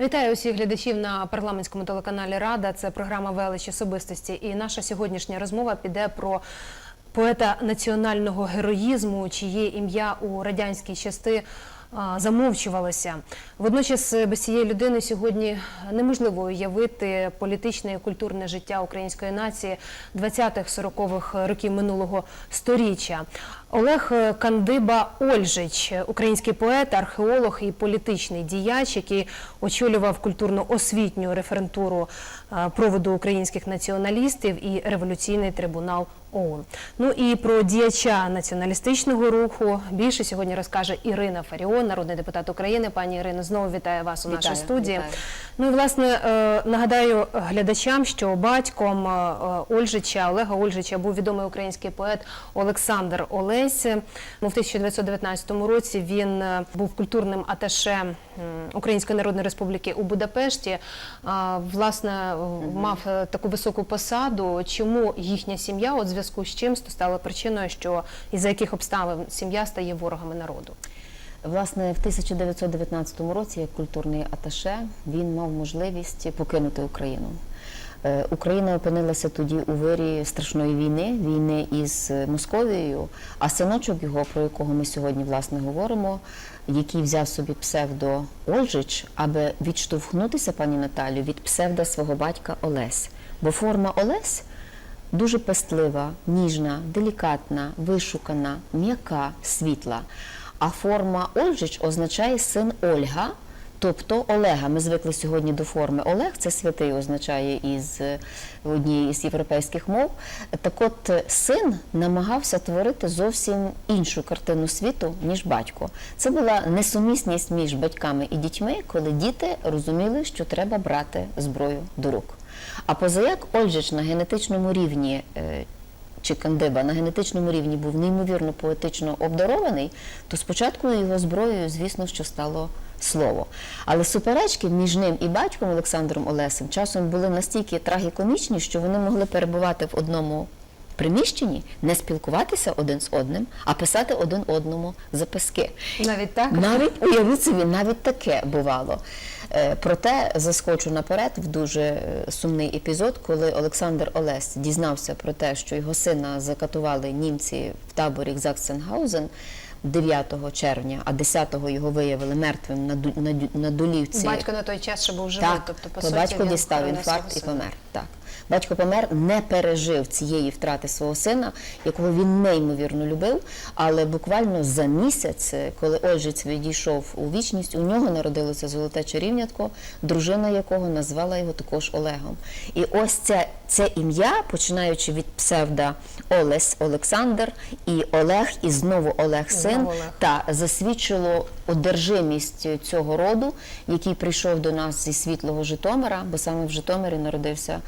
Вітаю усіх глядачів на парламентському телеканалі Рада. Це програма Велич особистості. І наша сьогоднішня розмова піде про поета національного героїзму, чиє ім'я у радянські часи а, замовчувалося. Водночас без цієї людини сьогодні неможливо уявити політичне і культурне життя української нації 20-х-40-х років минулого сторіччя. Олег Кандиба Ольжич, український поет, археолог і політичний діяч, який очолював культурно-освітню референтуру е, проводу українських націоналістів і революційний трибунал ОУН. Ну і про діяча націоналістичного руху більше сьогодні розкаже Ірина Фаріон, народний депутат України. Пані Ірино, знову вітаю вас у нашій студії. вітаю. Ну і власне е, нагадаю глядачам, що батьком е, е, Ольжича Олега Ольжича був відомий український поет Олександр Олесь. У 1919 році він е, був культурним аташе Української Народної Республіки у Будапешті. А, Власне, е, мав е, таку високу посаду. Чому їхня сім'я, от зв'язку з чим стала причиною, що із за яких обставин сім'я стає ворогами народу? Власне, в 1919 році, як культурний аташе, він мав можливість покинути Україну. Е, Україна опинилася тоді у вирі страшної війни, війни із Московією, а синочок його, про якого ми сьогодні власне говоримо, який взяв собі псевдо Ольжич, аби відштовхнутися, пані Наталю, від псевда свого батька Олесь. Бо форма Олесь дуже пестлива, ніжна, делікатна, вишукана, м'яка, світла. А форма Ольжич означає син Ольга, тобто Олега. Ми звикли сьогодні до форми Олег, це святий означає із е, однієї з європейських мов. Так от е, син намагався творити зовсім іншу картину світу, ніж батько. Це була несумісність між батьками і дітьми, коли діти розуміли, що треба брати зброю до рук. А позаяк Ольжич на генетичному рівні е, чи Кандиба на генетичному рівні був неймовірно поетично обдарований, то спочатку його зброєю, звісно, що стало слово. Але суперечки між ним і батьком Олександром Олесем часом були настільки трагікомічні, що вони могли перебувати в одному приміщенні, не спілкуватися один з одним, а писати один одному записки. Навіть так Навіть уявіть собі, навіть таке бувало. Е, Проте заскочу наперед в дуже е, сумний епізод, коли Олександр Олесь дізнався про те, що його сина закатували німці в таборі Заксенгаузен 9 червня, а 10-го його виявили мертвим на, ду- на, дю- на долівці. батько на той час ще був живий, Так, тобто по то суті батько він дістав інфаркт і сина. помер. Так. Батько помер, не пережив цієї втрати свого сина, якого він неймовірно любив. Але буквально за місяць, коли Ольжиць відійшов у вічність, у нього народилося золоте чарівнятко, дружина якого назвала його також Олегом. І ось це, це ім'я, починаючи від псевда Олесь Олександр і Олег, і знову Олег син, Олег. та засвідчило одержимість цього роду, який прийшов до нас зі світлого Житомира, бо саме в Житомирі народився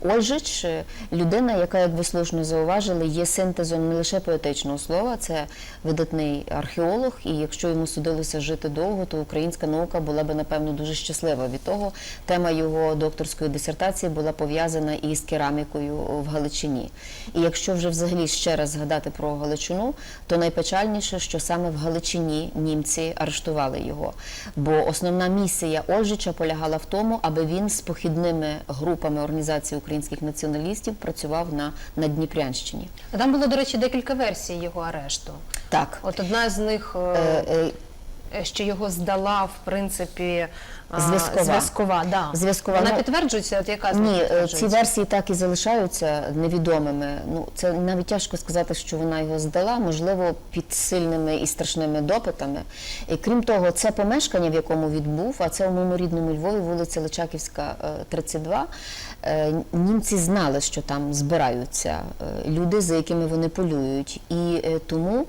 Ольжич, е, людина, яка, як ви слушно зауважили, є синтезом не лише поетичного слова, це видатний археолог, і якщо йому судилося жити довго, то українська наука була би напевно дуже щаслива від того. Тема його докторської дисертації була пов'язана із керамікою в Галичині. І якщо вже взагалі ще раз згадати про Галичину, то найпечальніше, що саме в Галичині німці арештували його. Бо основна місія Ольжича полягала в тому, аби він з похідними групами організації українських націоналістів працював на, на Дніпрянщині. А Там було, до речі, декілька версій його арешту. Так. От одна з них, Е, е, е, що його здала, в принципі, Зв'язкова. зв'язкова, да. Зв'язкова, Вона ну, підтверджується, от яка Ні, е, ці версії так і залишаються невідомими. Ну це навіть тяжко сказати, що вона його здала, можливо, під сильними і страшними допитами. І крім того, це помешкання, в якому відбув, а це у моєму рідному Львові, вулиця Личаківська, е, 32. Е, Німці знали, що там збираються е, люди, за якими вони полюють, і е, тому е,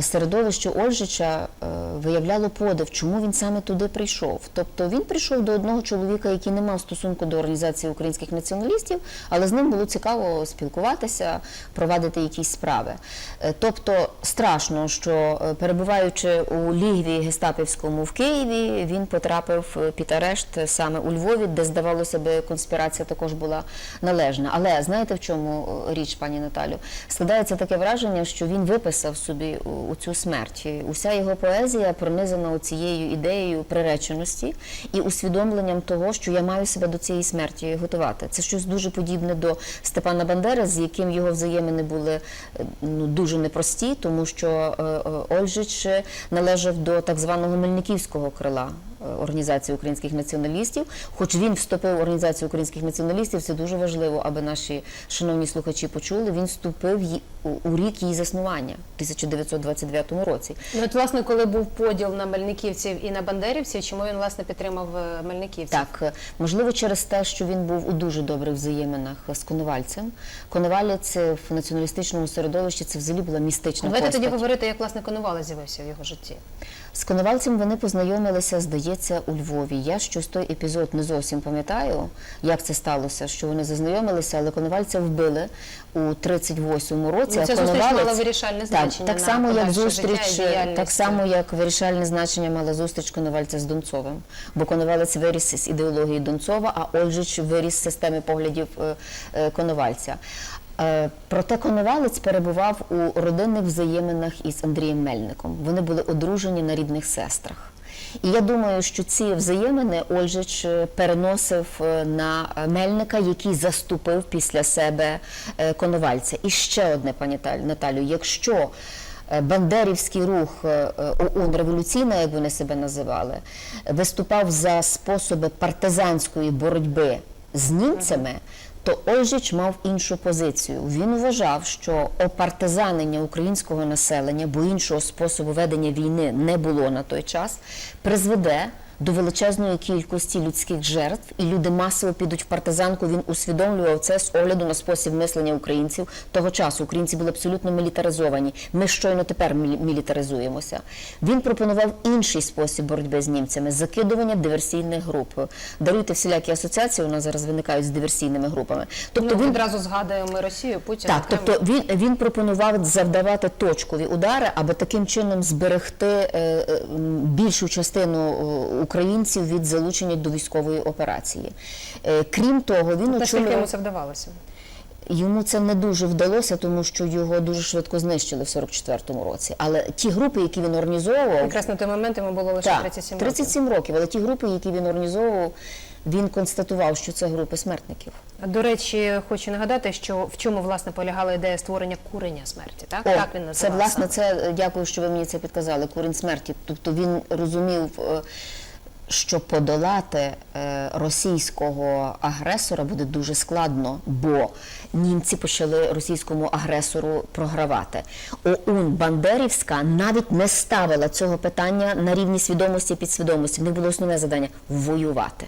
середовище Ольжича е, виявляло подив, чому він саме туди прийшов. Тобто він прийшов до одного чоловіка, який не мав стосунку до організації українських націоналістів, але з ним було цікаво спілкуватися, провадити якісь справи. Е, Тобто страшно, що е, перебуваючи у лігві гестапівському в Києві, він потрапив е, під арешт саме у Львові, де здавалося би конспірація також була належна. Але знаєте в чому е, річ, пані Наталю? Складається таке враження, що він виписав собі у- цю смерть. Уся його поезія пронизана цією ідеєю приреченості і усвідомленням того, що я маю себе до цієї смерті готувати. Це щось дуже подібне до Степана Бандери, з яким його взаємини були е, ну, дуже непрості, тому що е, е, Ольжич належав до так званого Мельниківського крила. Організації українських націоналістів, хоч він вступив в організацію українських націоналістів, це дуже важливо, аби наші шановні слухачі почули. Він вступив у- рік її заснування в 1929 році. Ну, от, власне, коли був поділ на мельниківців і на бандерівців, чому він власне підтримав е, мельниківців? Так, е, можливо, через те, що він був у дуже добрих взаєминах з Коновальцем. Коновалець е, в націоналістичному середовищі це взагалі була містична Давайте тоді говорити, як власне Коновали з'явився в його житті. З Коновальцем вони познайомилися, здається, у Львові. Я щось той епізод не зовсім пам'ятаю, як це сталося, що вони зазнайомилися, але Коновальця вбили у 38-му році. Ну, а зустріч мала вирішальне значення Так, так на само, як зустріч, життя так само, як вирішальне значення мала зустріч Коновальця з Донцовим. Бо Коновалець виріс з ідеології Донцова, а Ольжич виріс з системи поглядів е, е, Коновальця. Е, Проте Коновалець перебував у родинних взаєминах із Андрієм Мельником. Вони були одружені на рідних сестрах. І я думаю, що ці взаємини Ольжич е, переносив е, на Мельника, який заступив після себе Коновальця. І ще одне, пані Наталю, якщо Бандерівський рух ОУН революційна, як вони себе називали, виступав за способи партизанської боротьби з німцями, то Ольжич мав іншу позицію. Він вважав, що опартизанення українського населення, бо іншого способу ведення війни не було на той час, призведе до величезної кількості людських жертв, і люди масово підуть в партизанку. Він усвідомлював це з огляду на спосіб мислення українців того часу. Українці були абсолютно мілітаризовані. Ми щойно тепер мілі- мілітаризуємося. Він пропонував інший спосіб боротьби з німцями закидування диверсійних груп. Даруйте всілякі асоціації. У нас зараз виникають з диверсійними групами. Тобто ну, він відразу згадуємо ми Росію, Путіна. так, Кремль. тобто він, він пропонував завдавати точкові удари, аби таким чином зберегти е, е, більшу частину е, українців від залучення до військової операції. Е, крім того, він Наскільки йому це вдавалося? йому це не дуже вдалося, тому що його дуже швидко знищили в 44-му році. Але ті групи, які він організовував, Якраз на той момент йому було лише так, 37 років. 37 років, але ті групи, які він організовував, він констатував, що це групи смертників. До речі, хочу нагадати, що в чому власне полягала ідея створення курення смерті. Так, О, так він це називався. власне це е, дякую, що ви мені це підказали. Курінь смерті. Тобто він розумів, е, що подолати е, російського агресора буде дуже складно, бо німці почали російському агресору програвати. ОУН Бандерівська навіть не ставила цього питання на рівні свідомості і підсвідомості. В них було основне завдання воювати.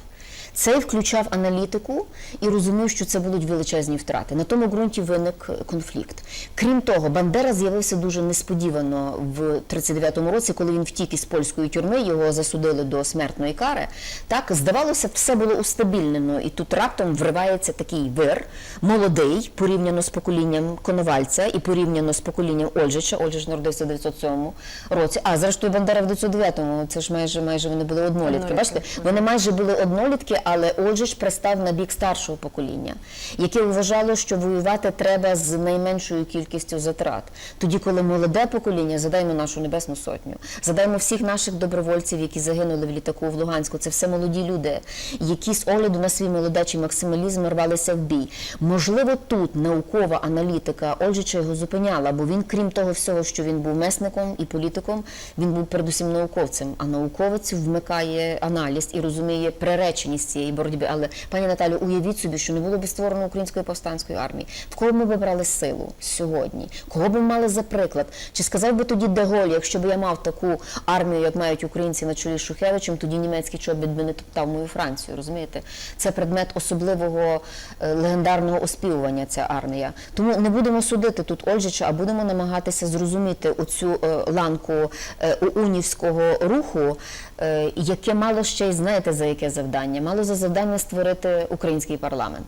Цей включав аналітику і розумів, що це будуть величезні втрати. На тому ґрунті виник конфлікт. Крім того, Бандера з'явився дуже несподівано в 39-му році, коли він втік із польської тюрми, його засудили до смертної кари. Так здавалося, все було устабільнено, і тут раптом вривається такий вир, молодий, порівняно з поколінням Коновальця і порівняно з поколінням Ольжича. Ольжич народився в 907 році. А зрештою Бандера в 909-му. Це ж майже майже вони були однолітки. Однолітки. Бачите, вони майже були однолітки, але Ольжич пристав на бік старшого покоління, яке вважало, що воювати треба з найменшою кількістю затрат. Тоді, коли молоде покоління, задаймо нашу небесну сотню, задаймо всіх наших добровольців, які загинули в літаку в Луганську. Це все молоді люди, які з огляду на свій молодечий максималізм рвалися в бій. Можливо, тут наукова аналітика Ольжича його зупиняла, бо він, крім того всього, що він був месником і політиком, він був передусім науковцем. А науковець вмикає аналіз і розуміє приреченість цієї боротьби. Але пані Наталю, уявіть собі, що не було б створено української повстанської армії. В кого ми б брали силу сьогодні? Кого б ми мали за приклад? Чи сказав би тоді Деголь, якщо б я мав таку армію, як мають українці на чолі з Шухевичем, тоді німецький чобіт би не топтав мою Францію. Розумієте? Це предмет особливого е, легендарного оспівування. Ця армія. Тому не будемо судити тут Ольжича, а будемо намагатися зрозуміти оцю е, ланку е, унівського руху, е, яке мало ще й знаєте за яке завдання? Мало за завдання створити український парламент.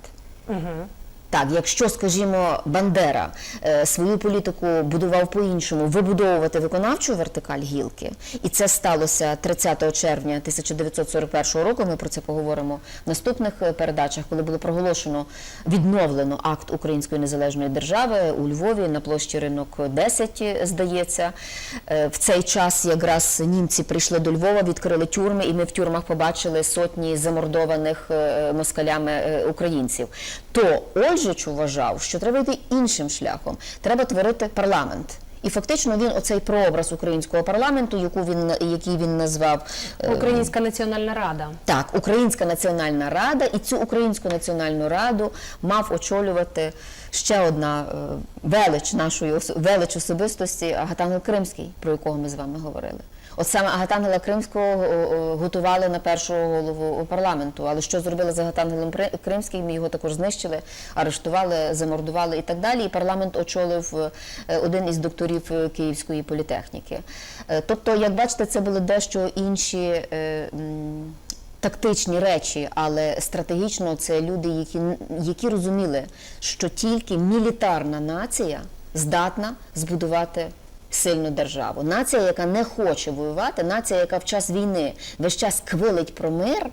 Угу. Так, якщо, скажімо, Бандера е, свою політику будував по-іншому, вибудовувати виконавчу вертикаль гілки, і це сталося 30 червня 1941 року. Ми про це поговоримо в наступних е, передачах, коли було проголошено відновлено акт Української незалежної держави у Львові на площі ринок 10, здається. Е, В цей час якраз німці прийшли до Львова, відкрили тюрми, і ми в тюрмах побачили сотні замордованих москалями українців. То Ольжич вважав, що треба йти іншим шляхом. Треба творити парламент. І фактично він оцей прообраз українського парламенту, яку він який він назвав е, Українська національна рада. так, Українська національна рада, і цю Українську національну раду мав очолювати ще одна е, велич нашої велич особистості Агатангел Кримський, про якого ми з вами говорили. От саме Агатангела Кримського о, о, готували на першого голову парламенту. Але що зробили з Агатангелем Кримським? Його також знищили, арештували, замордували і так далі. І парламент очолив е, один із докторів е, Київської політехніки. Е, Тобто, як бачите, це були дещо інші. е, Тактичні речі, але стратегічно це люди, які, які розуміли, що тільки мілітарна нація здатна збудувати сильну державу. Нація, яка не хоче воювати, нація, яка в час війни весь час квилить про мир,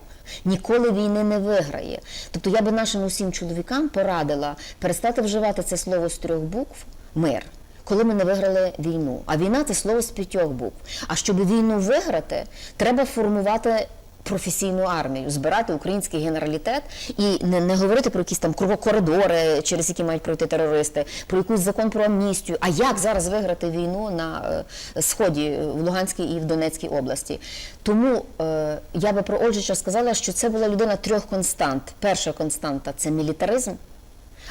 ніколи війни не виграє. Тобто я би нашим усім чоловікам порадила перестати вживати це слово з трьох букв мир. Коли ми не виграли війну, а війна це слово з п'ятьох букв. А щоб війну виграти, треба формувати професійну армію, збирати український генералітет і не, не говорити про якісь там коридори, через які мають пройти терористи, про якийсь закон про амністію. А як зараз виграти війну на е, сході в Луганській і в Донецькій області? Тому е, я би про Ольжича сказала, що це була людина трьох констант. Перша константа це мілітаризм.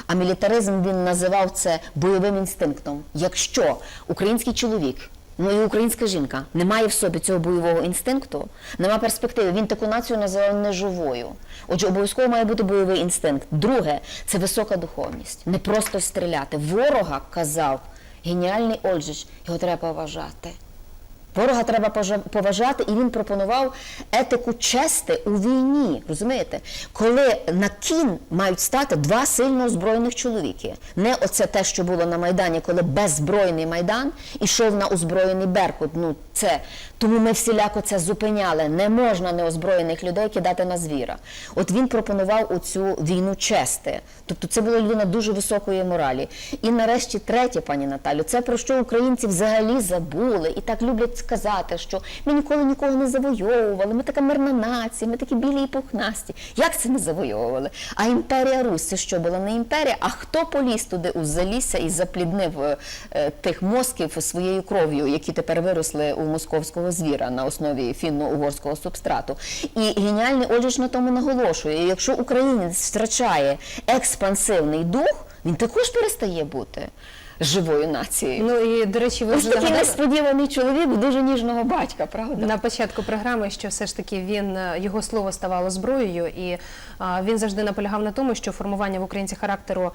А мілітаризм він називав це бойовим інстинктом. Якщо український чоловік, ну і українська жінка не має в собі цього бойового інстинкту, нема перспективи. Він таку націю називав неживою. Отже, обов'язково має бути бойовий інстинкт. Друге це висока духовність, не просто стріляти. Ворога казав геніальний Ольжич, його треба поважати. Ворога треба поважати, і він пропонував етику чести у війні. Розумієте? Коли на кін мають стати два сильно озброєних чоловіки. Не оце те, що було на Майдані, коли беззбройний Майдан ішов на озброєний Беркут. Ну це тому ми всіляко це зупиняли. Не можна неозброєних людей кидати на звіра. От він пропонував оцю війну чести. Тобто це була людина дуже високої моралі. І нарешті третє, пані Наталю, це про що українці взагалі забули і так люблять сказати, що ми ніколи нікого не завойовували, ми така мирна нація, ми такі білі і пухнасті. Як це не завойовували? А імперія Русь це що була не імперія? А хто поліз туди у залісся і запліднив е, е, тих мозків своєю кров'ю, які тепер виросли у московського звіра на основі фінно-угорського субстрату? І геніальний Ольжич на тому наголошує: якщо українець втрачає експансивний дух, він також перестає бути живою нацією. Ну і до речі, ви Ось такий несподіваний чоловік дуже ніжного батька, правда? на початку програми, що все ж таки він е, його слово ставало зброєю, і а, він завжди наполягав на тому, що формування в українці характеру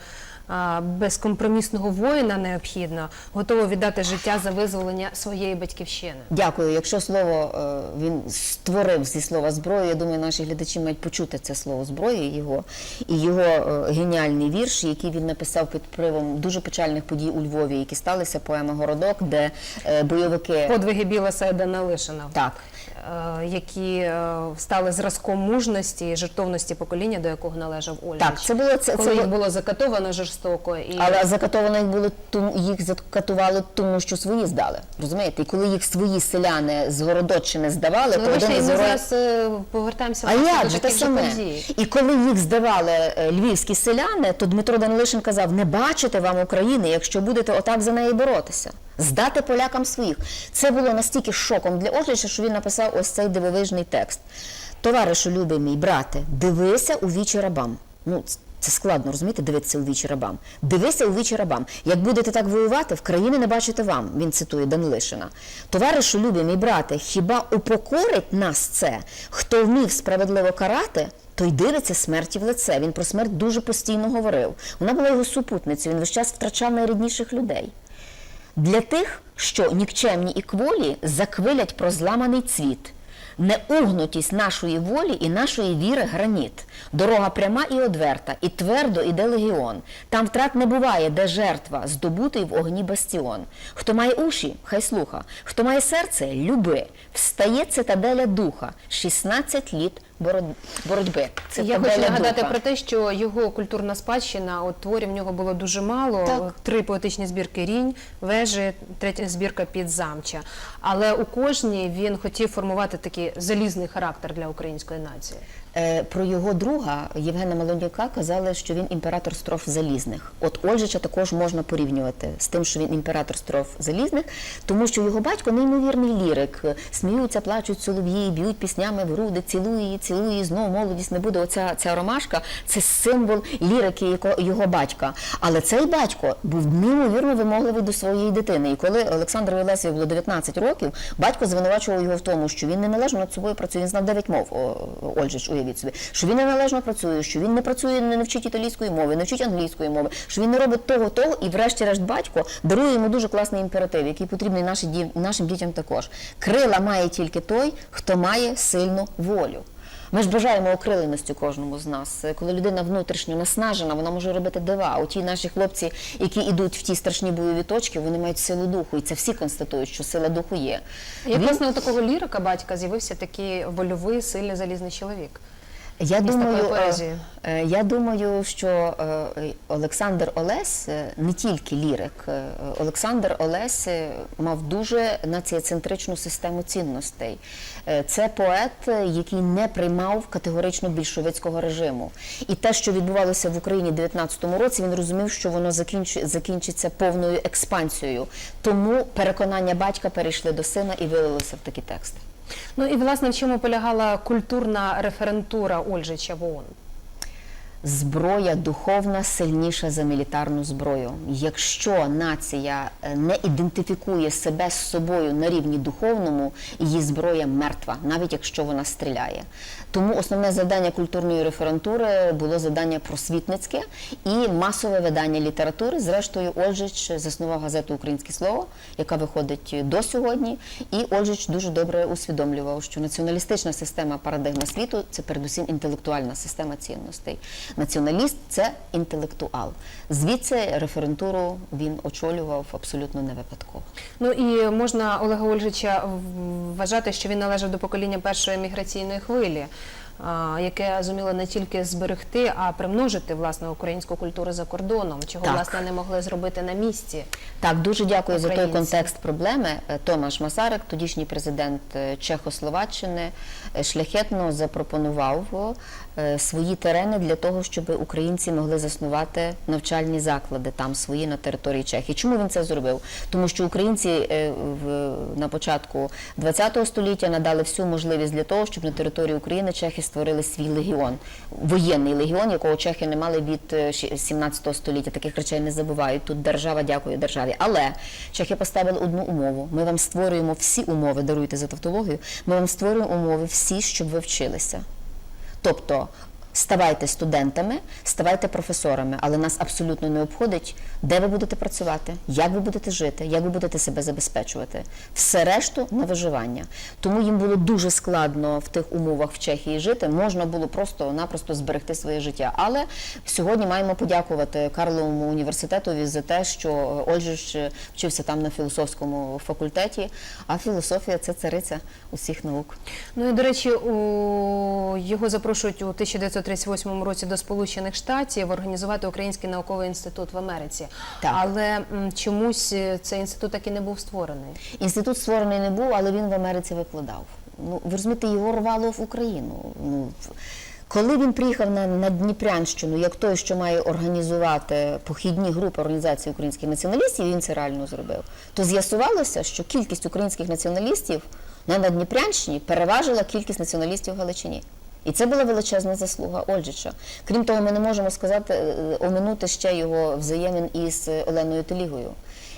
безкомпромісного воїна необхідно, готово віддати життя за визволення своєї батьківщини. Дякую. Якщо слово е, він створив зі слова зброю, я думаю, наші глядачі мають почути це слово зброї його і його е, геніальний вірш, який він написав під впливом дуже печальних подій у Львові, які сталися поема Городок, де е, бойовики Подвиги Білоса і Данилишина. так. Е, які е, стали зразком мужності і жертовності покоління, до якого належав Ольжич. Так, це було- це- коли це їх було- закатовано жорстоко і Але закатовано їх було тому, їх закатували тому, що свої здали. Розумієте? І коли їх свої селяни з Городоччини здавали, Ну, то один ми героїв- зараз е, повертаємося А як до таких саме? подій. І коли їх здавали львівські селяни, то Дмитро Данилишин казав: не бачите вам України, якщо будете отак за неї боротися. Здати полякам своїх. Це було настільки шоком для Ольжича, що він написав ось цей дивовижний текст. Товаришу, любий мій брате, дивися у вічі рабам. Ну, це складно розумієте, дивитися у вічі рабам. Дивися у вічі рабам. Як будете так воювати, в країни не бачите вам. Він цитує Данилишина. Товаришу, любі мій брате, хіба упокорить нас це, хто вмів справедливо карати? Той дивиться смерті в лице. Він про смерть дуже постійно говорив. Вона була його супутницею. Він весь час втрачав найрідніших людей. Для тих, що нікчемні і кволі заквилять про зламаний цвіт, Неугнутість нашої волі і нашої віри граніт. Дорога пряма і одверта, і твердо іде легіон. Там втрат не буває, де жертва, здобутий в огні бастіон. Хто має уші, хай слуха, хто має серце, люби. Встає цитаделя духа. 16 літ бороть- Це Я хочу нагадати духа. про те, що його культурна спадщина, от творів в нього було дуже мало. Так. Три поетичні збірки Рінь, вежі, третя збірка Підзамча. Але у кожній він хотів формувати такий залізний характер для української нації. Е, Про його друга Євгена Малонюка казали, що він імператор строф залізних. От Ольжича також можна порівнювати з тим, що він імператор строф залізних, тому що його батько неймовірний лірик. Сміються, плачуть солов'ї, б'ють піснями в груди, цілує її, цілує її, знову молодість не буде. Оця ця ромашка це символ лірики його батька. Але цей батько був неймовірно вимогливий до своєї дитини. І коли Олександру Єлесію було 19 років, батько звинувачував його в тому, що він неналежно над собою працює. Він знав 9 мов, Ольжич, уявіть собі, що він неналежно працює, що він не працює, не навчить італійської мови, не вчить англійської мови, що він не робить того, того, і врешті-решт батько дарує йому дуже класний імператив, який потрібний наші нашим дітям також. Крила має тільки той, хто має сильну волю. Ми ж бажаємо окриленості кожному з нас. Коли людина внутрішньо наснажена, вона може робити дива. У ті наші хлопці, які йдуть в ті страшні бойові точки, вони мають силу духу, і це всі констатують, що сила духу є. Як власне у такого лірика батька з'явився такий вольовий, сильний залізний чоловік. Я думаю, е, е, я думаю, що е, Олександр Олесь е, не тільки лірик. Олександр Олесь мав дуже націоцентричну систему цінностей. Це поет, який не приймав категорично більшовицького режиму. І те, що відбувалося в Україні в 19-му році, він розумів, що воно закінчу- закінчиться повною експансією. Тому переконання батька перейшли до сина і вилилося в такі тексти. Ну і власне в чому полягала культурна референтура Ольжича в? Зброя духовна сильніша за мілітарну зброю. Якщо нація е, не ідентифікує себе з собою на рівні духовному, її зброя мертва, навіть якщо вона стріляє. Тому основне завдання культурної референтури було завдання просвітницьке і масове видання літератури. Зрештою, Ольжич заснував газету Українське слово, яка виходить до сьогодні. І Ольжич дуже добре усвідомлював, що націоналістична система парадигма світу це передусім інтелектуальна система цінностей. Націоналіст це інтелектуал. Звідси референтуру він очолював абсолютно не випадково. Ну і можна Олега Ольжича вважати, що він належав до покоління першої міграційної хвилі, яке зуміло не тільки зберегти, а примножити власне українську культуру за кордоном, чого Так. власне не могли зробити на місці. Так, дуже дякую за той контекст проблеми. Е, Томаш Масарик, тодішній президент е, Чехословаччини, е, шляхетно запропонував свої терени для того, щоб українці могли заснувати навчальні заклади там свої на території Чехії. Чому він це зробив? Тому що українці в, на початку ХХ століття надали всю можливість для того, щоб на території України чехи створили свій легіон, воєнний легіон, якого чехи не мали від е, 17 століття. Таких речей не забувають. Тут держава дякує державі. Але чехи поставили одну умову: ми вам створюємо всі умови, даруйте за тавтологію. Ми вам створюємо умови всі, щоб ви вчилися. Тобто ставайте студентами, ставайте професорами, але нас абсолютно не обходить, де ви будете працювати, як ви будете жити, як ви будете себе забезпечувати. Все решту на виживання. Тому їм було дуже складно в тих умовах в Чехії жити. Можна було просто-напросто зберегти своє життя. Але сьогодні маємо подякувати Карловому університетові за те, що Ольжич вчився там на філософському факультеті. А філософія це цариця усіх наук. Ну і до речі, його запрошують у 1938 році до Сполучених Штатів організувати Український науковий інститут в Америці. Так. Але м, чомусь е, цей інститут так і не був створений. Інститут створений не був, але він в Америці викладав. Ну, ви розумієте, його рвало в Україну. Ну, коли він приїхав на, на Дніпрянщину, як той, що має організувати похідні групи організації українських націоналістів, він це реально зробив, то з'ясувалося, що кількість українських націоналістів на Надніпрянщині переважила кількість націоналістів в Галичині. І це була величезна заслуга Ольжича. Крім того, ми не можемо сказати, е, оминути ще його взаємин із е, Оленою Телігою,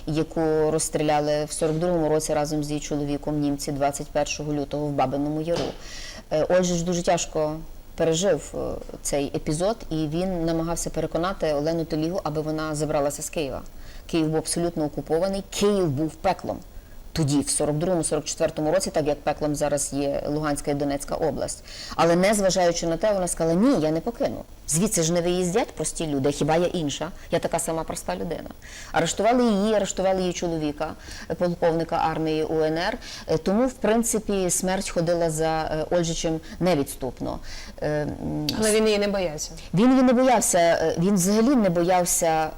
яку розстріляли в 42-му році разом з її чоловіком німці 21 лютого в Бабиному Яру. Е, Ольжич дуже тяжко пережив е, цей епізод, і він намагався переконати Олену Телігу, аби вона забралася з Києва. Київ був абсолютно окупований, Київ був пеклом. Тоді, в 42-44 році, так як пеклом зараз є Луганська і Донецька область. Але не зважаючи на те, вона сказала: ні, я не покину. Звідси ж не виїздять прості люди. Хіба я інша? Я така сама проста людина. Арештували її, арештували її чоловіка, е, полковника армії УНР. Е, Тому, в принципі, смерть ходила за е, Ольжичем невідступно. Але він її не боявся. він її не боявся, він взагалі не боявся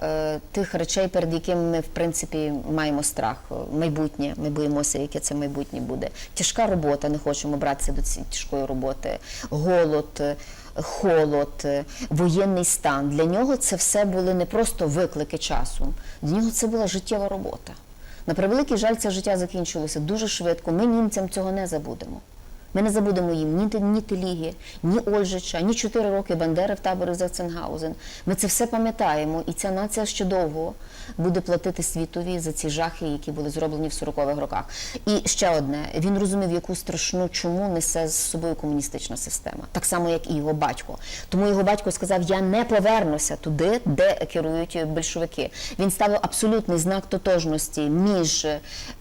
тих речей, перед якими ми, в принципі, маємо страх. Майбутнє, ми боїмося, яке це майбутнє буде. Тяжка робота, не хочемо братися до цієї тяжкої роботи. Голод, холод, е, воєнний стан. Для нього це все були не просто виклики часу. Для нього це була життєва робота. На превеликий жаль, це життя закінчилося дуже швидко. Ми німцям цього не забудемо. Ми не забудемо їм ні, ні Теліги, ні Ольжича, ні чотири роки Бандери в таборі Зеценгаузен. Ми це все пам'ятаємо, і ця нація ще довго буде платити світові за ці жахи, які були зроблені в 40-х роках. І ще одне: він розумів, яку страшну чуму несе з собою комуністична система, так само як і його батько. Тому його батько сказав: Я не повернуся туди, де керують большевики. Він ставив абсолютний знак тотожності між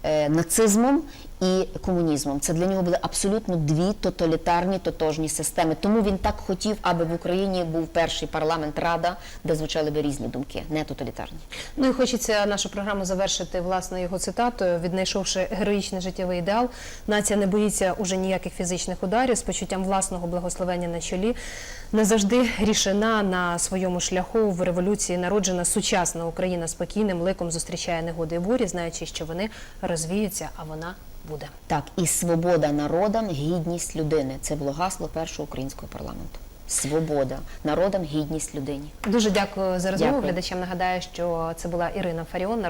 е, нацизмом і комунізмом. Це для нього були абсолютно дві тоталітарні тотожні системи. Тому він так хотів, аби в Україні був перший парламент Рада, де звучали би різні думки, не тоталітарні. Ну і хочеться нашу програму завершити власне його цитатою. Віднайшовши героїчний життєвий ідеал, нація не боїться уже ніяких фізичних ударів з почуттям власного благословення на чолі. Не завжди рішена на своєму шляху в революції народжена сучасна Україна спокійним ликом зустрічає негоди і бурі, знаючи, що вони розвіються, а вона буде. Так, і свобода народам, гідність людини. Це було гасло першого українського парламенту. Свобода народам, гідність людині. Дуже дякую за розмову. Дякую. Глядачам нагадаю, що це була Ірина Фаріон, народна